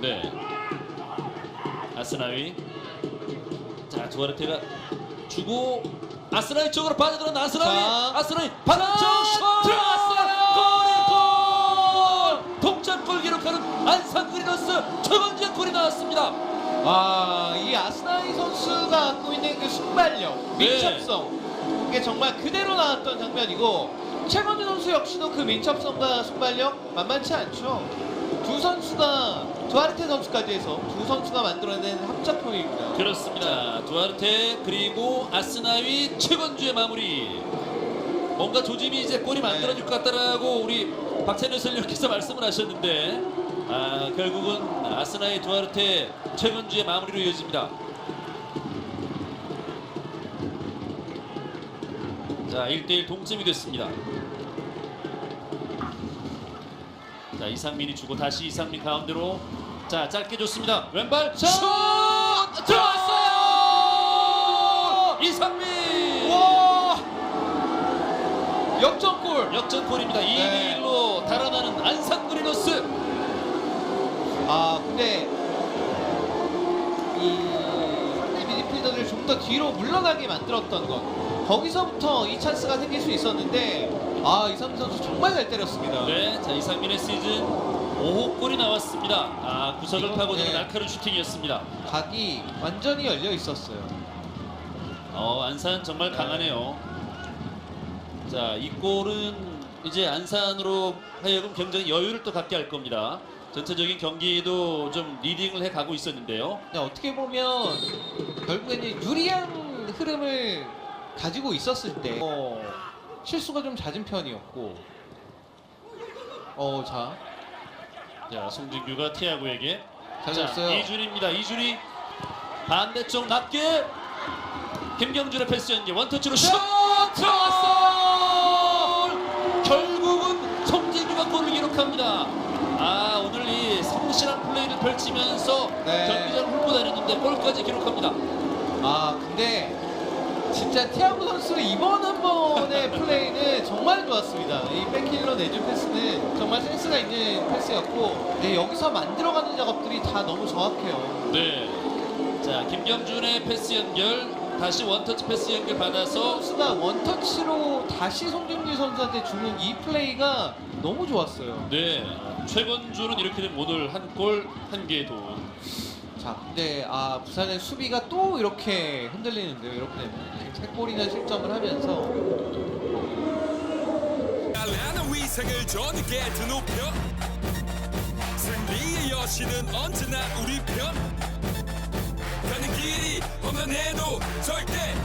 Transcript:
네. 아스나위. 자, 두아르테가 주고 아스나위 쪽으로 빠져들은 아스나위. 자. 아스나위 반쪽 슛 들어갔어요. 골이 골! 동점골 기록하는 안산 그리너스 최건재 골이 나왔습니다. 아, 이 아스나이 선수가 갖고 있는 그 순발력, 네. 민첩성 이게 정말 그대로 나왔던 장면이고 최건주 선수 역시도 그 민첩성과 순발력 만만치 않죠. 두 선수가 두아르테 선수까지 해서 두 선수가 만들어낸 합작품입니다. 그렇습니다. 두아르테 그리고 아스나위 최건주의 마무리. 뭔가 조짐이 이제 골이 만들어질 것 같다라고 우리 박찬현 설님께서 말씀을 하셨는데 아, 결국은 아스나위 두아르테 최건주의 마무리로 이어집니다. 자, 1대1 동점이 됐습니다. 자, 이상민이 주고 다시 이상민 가운데로 자, 짧게 줬습니다. 왼발 슛! 들어왔어요! 이상민! 와! 역전골! 역전골입니다. 네. 2대 1로 달아나는 안산 그리너스. 아 근데 이 더 뒤로 물러나게 만들었던 것 거기서부터 이 찬스가 생길 수 있었는데 아 이상민 선수 정말 잘 때렸습니다. 네, 자 이상민의 시즌 5호 골이 나왔습니다. 아 구석을 이거, 파고 드는 네. 날카로운 슈팅이었습니다. 각이 완전히 열려 있었어요. 어 안산 정말 강하네요. 자 이 골은 이제 안산으로 하여금 굉장히 여유를 또 갖게 할 겁니다. 전체적인 경기도 좀 리딩을 해 가고 있었는데요. 근데 어떻게 보면 결국에는 유리한 흐름을 가지고 있었을 때 어, 실수가 좀 잦은 편이었고 어 자. 자 송진규가 티아고에게 잘 자, 줬어요. 이준입니다. 이준이 반대쪽 낮게 김경준의 패스 연계 원터치로 슛 들어갔어! 결국은 송진규가 골을 기록합니다. 아 오늘 이 성실한 플레이를 펼치면서 네. 경기장을 훑고 다녔는데 골까지 기록합니다. 아 근데 진짜 티아고 선수 이번 한 번의 플레이는 정말 좋았습니다. 이 백힐러 내준 패스는 정말 센스가 있는 패스였고 네, 여기서 만들어가는 작업들이 다 너무 정확해요. 네. 자 김경준의 패스 연결 다시 원터치 패스 연결 받아서 선수가 원터치로 다시 송중기 선수한테 주는 이 플레이가 너무 좋았어요. 네 최건주는 이렇게 되면 오늘 한 골 한 개의 돈. 자 근데 아 부산의 수비가 또 이렇게 흔들리는데요. 이렇게 되면 세 골이나 실점을 하면서 위상을 저녁에 드높여 승리의 여신은 언제나 우리 편 가는 길이 험난해도 절대